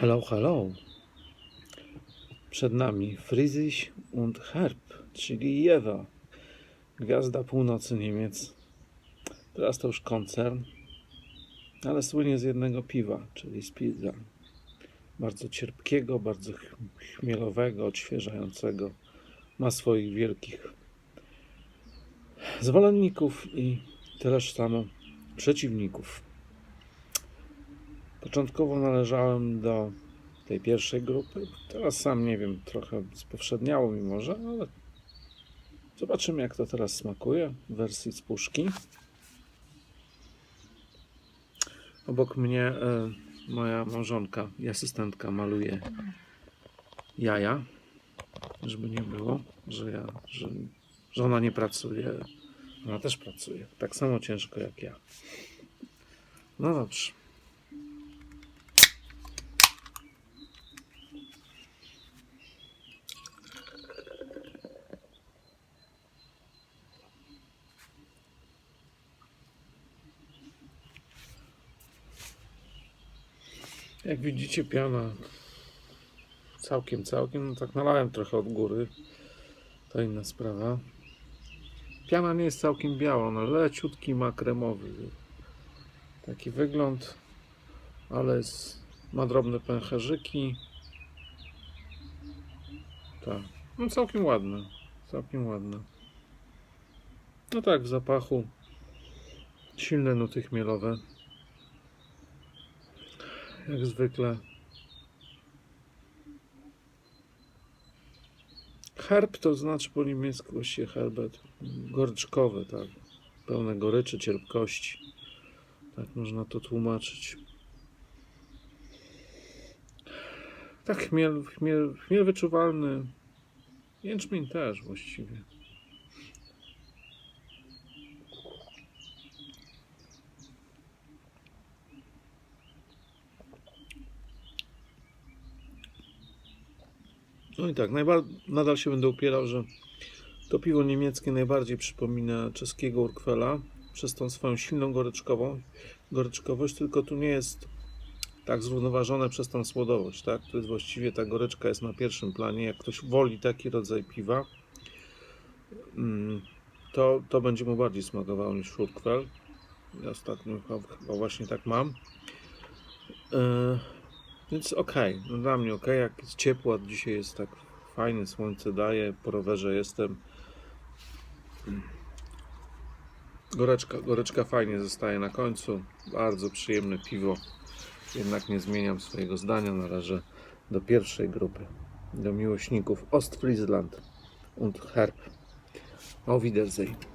Hello, hello. Przed nami Friedrich und Herb, czyli Jewa, gwiazda północy Niemiec. Teraz to już koncern, ale słynie z jednego piwa, czyli z Pilza. Bardzo cierpkiego, bardzo ch- chmielowego, odświeżającego. Ma swoich wielkich zwolenników i też samo przeciwników. Początkowo należałem do tej pierwszej grupy. Teraz sam nie wiem, trochę spowszedniało mi może, ale zobaczymy jak to teraz smakuje w wersji z puszki. Obok mnie e, moja małżonka i asystentka maluje jaja, żeby nie było, że ja, że, że ona nie pracuje. Ona też pracuje, tak samo ciężko jak ja. No dobrze. Jak widzicie, piana całkiem, całkiem. No tak nalałem trochę od góry. To inna sprawa. Piana nie jest całkiem biała, ona leciutki ma kremowy taki wygląd, ale jest, ma drobne pęcherzyki. Tak, no całkiem ładne, całkiem ładne. No tak, w zapachu silne nuty chmielowe jak zwykle. Herb to znaczy po niemiecku właściwie herbet. Gorczkowe, tak. Pełne goryczy, cierpkości. Tak można to tłumaczyć. Tak, chmiel, chmiel, chmiel wyczuwalny. Jęczmień też właściwie. No i tak, nadal się będę upierał, że to piwo niemieckie najbardziej przypomina czeskiego Urquella przez tą swoją silną goryczkową, goryczkowość, tylko tu nie jest tak zrównoważone przez tą słodowość, tak? To jest właściwie ta goryczka jest na pierwszym planie. Jak ktoś woli taki rodzaj piwa, mm, to, to będzie mu bardziej smakowało niż Urquell. Ja ostatnio chyba, chyba właśnie tak mam. Więc okej, no dla mnie okej, jak jest ciepło, dzisiaj jest tak fajnie, słońce daje, po rowerze jestem. Goreczka, goreczka fajnie zostaje na końcu, bardzo przyjemne piwo. Jednak nie zmieniam swojego zdania, należę do pierwszej grupy, do miłośników Ostfriesland und Herb. Auf Wiedersehen.